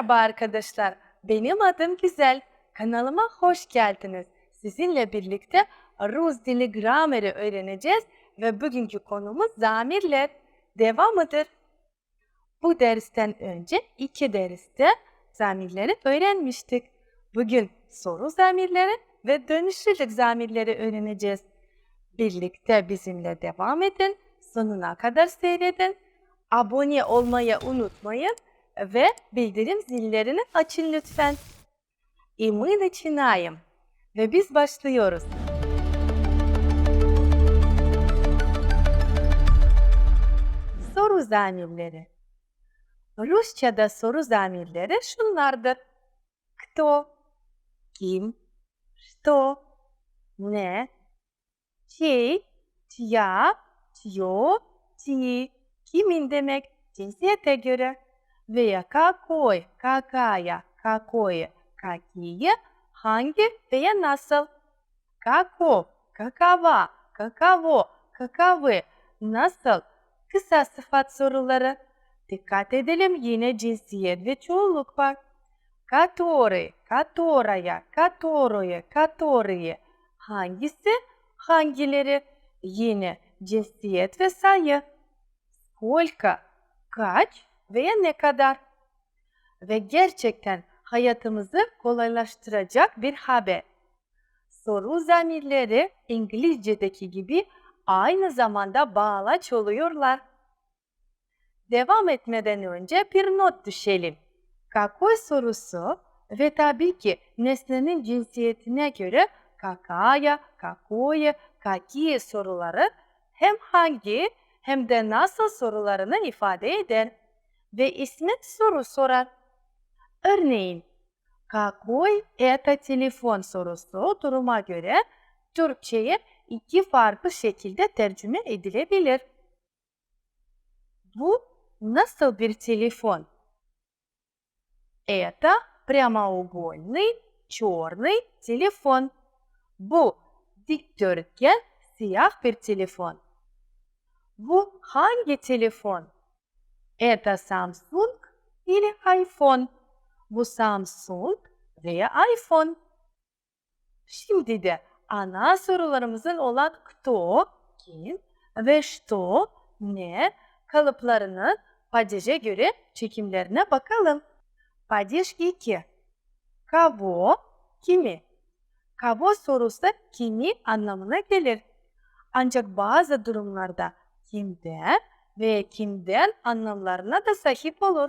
Merhaba arkadaşlar, benim adım Güzel. Kanalıma hoş geldiniz. Sizinle birlikte Rus dili grameri öğreneceğiz ve bugünkü konumuz zamirler. Devamıdır. Bu dersten önce iki derste zamirleri öğrenmiştik. Bugün soru zamirleri ve dönüşlülük zamirleri öğreneceğiz. Birlikte bizimle devam edin. Sonuna kadar seyredin. Abone olmayı unutmayın ve bildirim zillerini açın lütfen. І ми починаємо. Ve biz başlıyoruz. Soru zamirleri. Rusça'da soru zamirleri şunlardır. Кто, kim, что, ne, чей, чья, чье, чьи, kimin demek cinsiyete göre veya какой, какая, какое, какие, hangi veya nasıl. Kako, kakava, kakavo, kakavı, nasıl, kısa sıfat soruları. Dikkat edelim yine cinsiyet ve çoğunluk var. Который, которая, которое, которые. Hangisi, hangileri. Yine cinsiyet ve sayı. Сколько, kaç veya ne kadar ve gerçekten hayatımızı kolaylaştıracak bir haber. Soru zamirleri İngilizce'deki gibi aynı zamanda bağlaç oluyorlar. Devam etmeden önce bir not düşelim. Kakoy sorusu ve tabii ki nesnenin cinsiyetine göre kakaya, kakoya, kakiye soruları hem hangi hem de nasıl sorularını ifade eder ve ismi soru sorar. Örneğin, какой это telefon sorusu duruma göre Türkçe'ye iki farklı şekilde tercüme edilebilir. Bu nasıl bir telefon? Это прямоугольный черный telefon. Bu dikdörtgen siyah bir telefon. Bu hangi telefon? Это Samsung или iPhone? Bu Samsung veya iPhone. Şimdi de ana sorularımızın olan кто, kim ve что, ne kalıplarının падеже göre çekimlerine bakalım. Падеж 2. Kavo, kimi? Kavo sorusu kimi anlamına gelir. Ancak bazı durumlarda kimden ve kimden anlamlarına da sahip olur.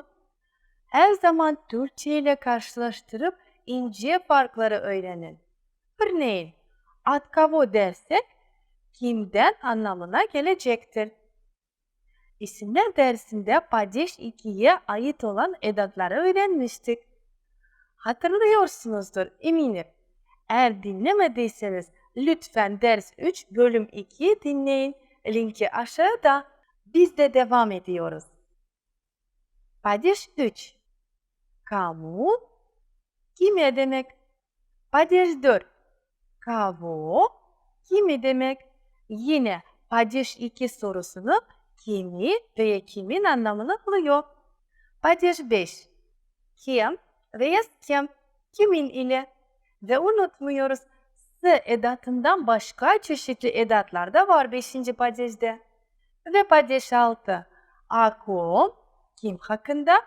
Her zaman Türkçe ile karşılaştırıp ince farkları öğrenin. Örneğin, at kavo dersek kimden anlamına gelecektir. İsimler dersinde Padeş 2'ye ait olan edatları öğrenmiştik. Hatırlıyorsunuzdur eminim. Eğer dinlemediyseniz lütfen ders 3 bölüm 2'yi dinleyin. Linki aşağıda. Biz de devam ediyoruz. Padeş 3. Kamu kime demek? Padeş 4. Kavo kimi demek? Yine Padeş 2 sorusunu kimi veya kimin anlamını buluyor. Padeş 5. Kim veya kim, kimin ile. Ve unutmuyoruz s edatından başka çeşitli edatlar da var 5. padejde Ve padej 6. Akom, kim hakkında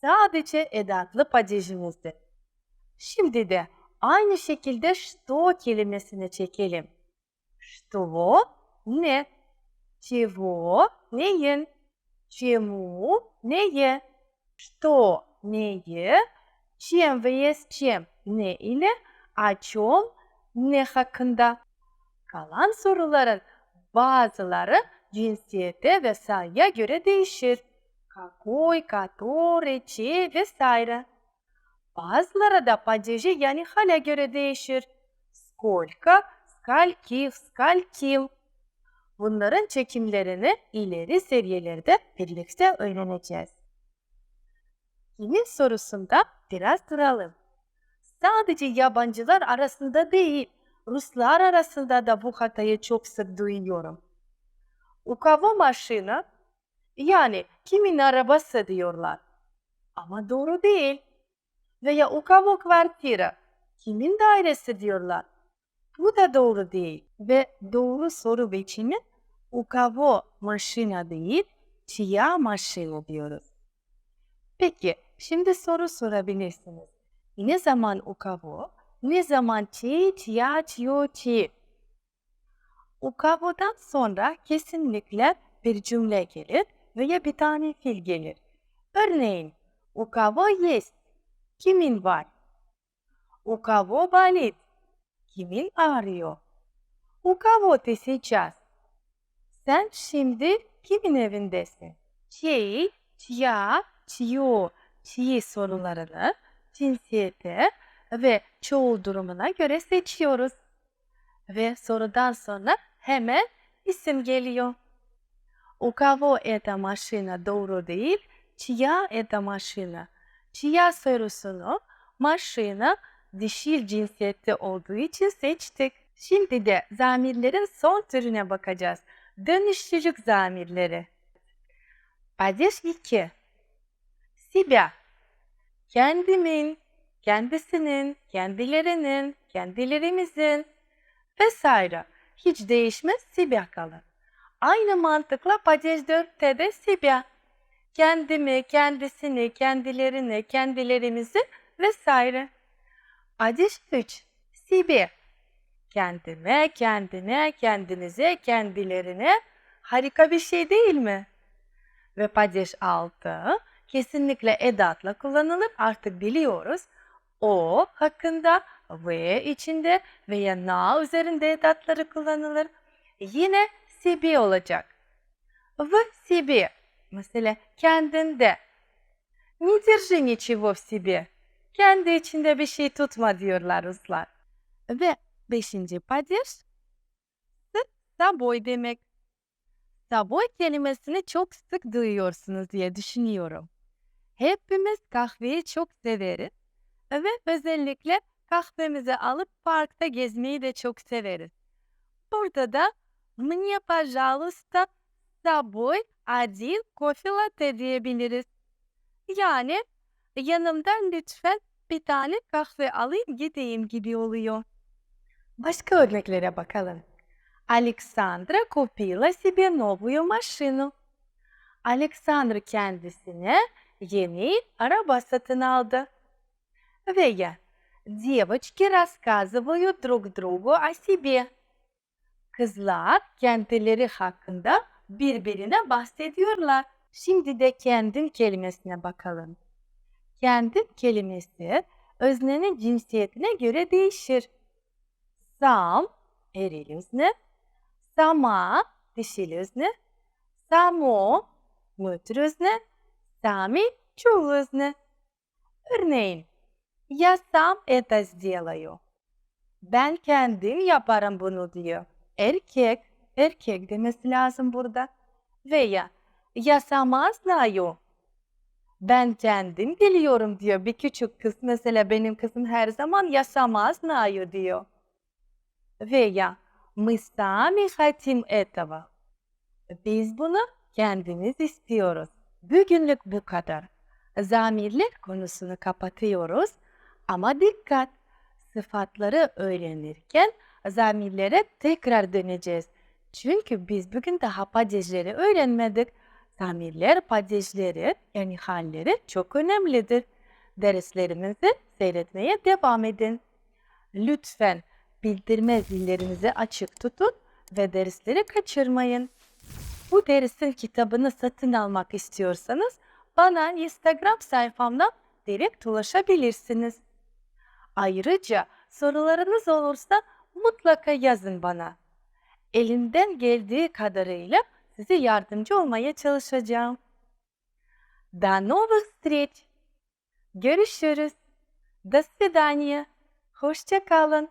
sadece edatlı padejimizdir. Şimdi de aynı şekilde что kelimesini çekelim. Что ne? Чего neyin? Чему neye? Что neye? Чем veya с чем ne ile? О чем ne hakkında? Kalan soruların bazıları cinsiyete ve sayıya göre değişir. Какой, который, чей vesaire. Bazıları da падежи yani hale göre değişir. Сколько, скольких, скольким. Bunların çekimlerini ileri seviyelerde birlikte öğreneceğiz. Kimin sorusunda biraz duralım. Sadece yabancılar arasında değil, Ruslar arasında da bu hatayı çok sık duyuyorum. Ukava maşını yani kimin arabası diyorlar. Ama doğru değil. Veya ukava kvartira kimin dairesi diyorlar. Bu da doğru değil. Ve doğru soru biçimi ukavo maşina değil, çiya maşina diyoruz. Peki, şimdi soru sorabilirsiniz. Ne zaman ukavo, ne zaman çi, çiya, çiyo, çi? У кavo'dan sonra kesinlikle bir cümle gelir veya bir tane fiil gelir. Örneğin, у кого есть? Kimin var? У кого болит? Kimin ağrıyor? У кого ты сейчас? Sen şimdi kimin evindesin? Чей, чья, чье, чьи sorularını cinsiyete ve çoğul durumuna göre seçiyoruz. Ve sorudan sonra hemen isim geliyor. У кого эта машина doğru değil, чья это машина? Çiya sorusunu maşina dişil cinsiyette olduğu için seçtik. Şimdi de zamirlerin son türüne bakacağız. Dönüştürük zamirleri. Падеж 2. Себя. Kendimin, kendisinin, kendilerinin, kendilerimizin vesaire. hiç değişmez sibya kalır. Aynı mantıkla Padeş 4'te de sibya. Kendimi, kendisini, kendilerini, kendilerimizi vesaire. Padeş 3 sibya. Kendime, kendine, kendinize, kendilerine harika bir şey değil mi? Ve Padeş 6 kesinlikle edatla kullanılır. Artık biliyoruz o hakkında ve içinde veya na üzerinde edatları kullanılır. Yine sibi olacak. В себе. Mesela kendinde. Не держи ничего в себе. Kendi içinde bir şey tutma diyorlar Ruslar. Ve beşinci падеж собой demek. Собой kelimesini çok sık duyuyorsunuz diye düşünüyorum. Hepimiz kahveyi çok severiz ve özellikle kahvemizi alıp parkta gezmeyi de çok severiz. Burada da мне, пожалуйста, с собой один кофе latte diyebiliriz. Yani yanımdan lütfen bir tane kahve alayım gideyim gibi oluyor. Başka örneklere bakalım. Alexandra купила себе новую машину. Alexandra kendisine yeni araba satın aldı. Veya девочки рассказывают друг другу о себе. Kızlar kendileri hakkında birbirine bahsediyorlar. Şimdi de kendim kelimesine bakalım. Kendim kelimesi öznenin cinsiyetine göre değişir. Sam eril özne, sama dişil özne, samo mütür özne, sami çoğul özne. Örneğin, я сам это сделаю. Ben kendim yaparım bunu diyor. Erkek, erkek demesi lazım burada. Veya я сама знаю. Ben kendim biliyorum diyor bir küçük kız. Mesela benim kızım her zaman я сама знаю diyor. Veya мы сами хотим этого. Biz bunu kendimiz istiyoruz. Bugünlük bu kadar. Zamirler konusunu kapatıyoruz. Ama dikkat! Sıfatları öğrenirken zamirlere tekrar döneceğiz. Çünkü biz bugün daha padejleri öğrenmedik. Zamirler, padejleri yani halleri çok önemlidir. Derslerimizi seyretmeye devam edin. Lütfen bildirme zillerinizi açık tutun ve dersleri kaçırmayın. Bu dersin kitabını satın almak istiyorsanız bana Instagram sayfamdan direkt ulaşabilirsiniz. Ayrıca sorularınız olursa mutlaka yazın bana. Elimden geldiği kadarıyla size yardımcı olmaya çalışacağım. До новых встреч! Görüşürüz. До свидания. Hoşça kalın.